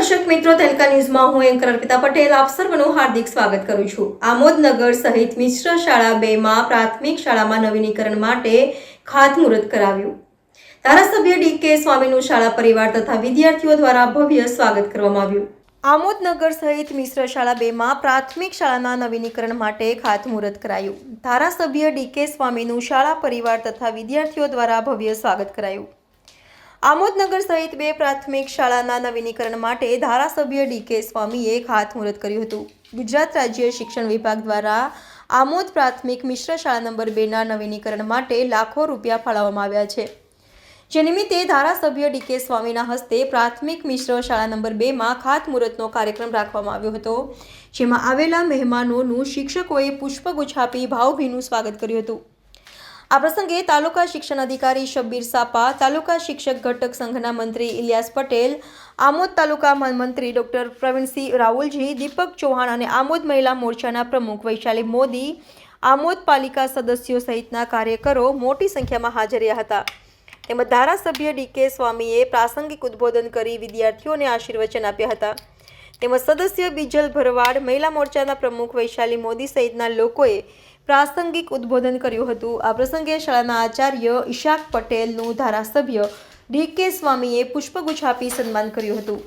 મિત્રો તેલકા ન્યૂઝમાં હું એન્કર અર્પિતા પટેલ આપ સર્વનું હાર્દિક સ્વાગત કરું છું. આમોદનગર સહિત મિશ્ર શાળા બેમાં પ્રાથમિક શાળામાં નવીનીકરણ માટે ખાતમુહૂર્ત કરાવ્યું. ધારાસભ્ય ડી કે સ્વામીનું શાળા પરિવાર તથા વિદ્યાર્થીઓ દ્વારા ભવ્ય સ્વાગત કરવામાં આવ્યું. આમોદનગર સહિત મિશ્ર શાળા બેમાં પ્રાથમિક શાળાના નવીનીકરણ માટે ખાતમુહૂર્ત કરાયું. ધારાસભ્ય ડી કે સ્વામીનું શાળા પરિવાર તથા વિદ્યાર્થીઓ દ્વારા ભવ્ય સ્વાગત કરાયું. આમોદનગર સહિત બે પ્રાથમિક શાળાના નવીનીકરણ માટે ધારાસભ્ય ડી કે સ્વામીએ ખાતમુહૂર્ત કર્યું હતું. ગુજરાત રાજ્ય શિક્ષણ વિભાગ દ્વારા આમોદ પ્રાથમિક મિશ્ર શાળા નંબર બેના નવીનીકરણ માટે લાખો રૂપિયા ફાળવવામાં આવ્યા છે. જે નિમિત્તે ધારાસભ્ય ડી કે સ્વામીના હસ્તે પ્રાથમિક મિશ્ર શાળા નંબર બેમાં ખાતમુહૂર્તનો કાર્યક્રમ રાખવામાં આવ્યો હતો. જેમાં આવેલા મહેમાનોનું શિક્ષકોએ પુષ્પગુચ્છ આપી ભાવભીનું સ્વાગત કર્યું હતું. આ પ્રસંગે તાલુકા શિક્ષણ અધિકારી શબ્બીર સાપા, તાલુકા શિક્ષક ઘટક સંઘના મંત્રી ઇલિયાસ પટેલ, આમોદ તાલુકા મંત્રી ડોક્ટર પ્રવીણસિંહ રાહુલજી, દીપક ચૌહાણ અને આમોદ મહિલા મોરચાના પ્રમુખ વૈશાલી મોદી, આમોદ પાલિકા સદસ્યો સહિતના કાર્યકરો મોટી સંખ્યામાં હાજર રહ્યા હતા. તેમજ ધારાસભ્ય ડીકે સ્વામીએ પ્રાસંગિક ઉદ્બોધન કરી વિદ્યાર્થીઓને આશીર્વચન આપ્યા હતા. તેમજ સદસ્ય બીજલ ભરવાડ, મહિલા મોરચાના પ્રમુખ વૈશાલી મોદી સહિતના લોકોએ પ્રાસંગિક ઉદ્બોધન કર્યું હતું. આ પ્રસંગે શાળાના આચાર્ય ઈશાક પટેલનું ધારાસભ્ય ડી કે સ્વામીએ પુષ્પગુચ્છ આપી સન્માન કર્યું હતું.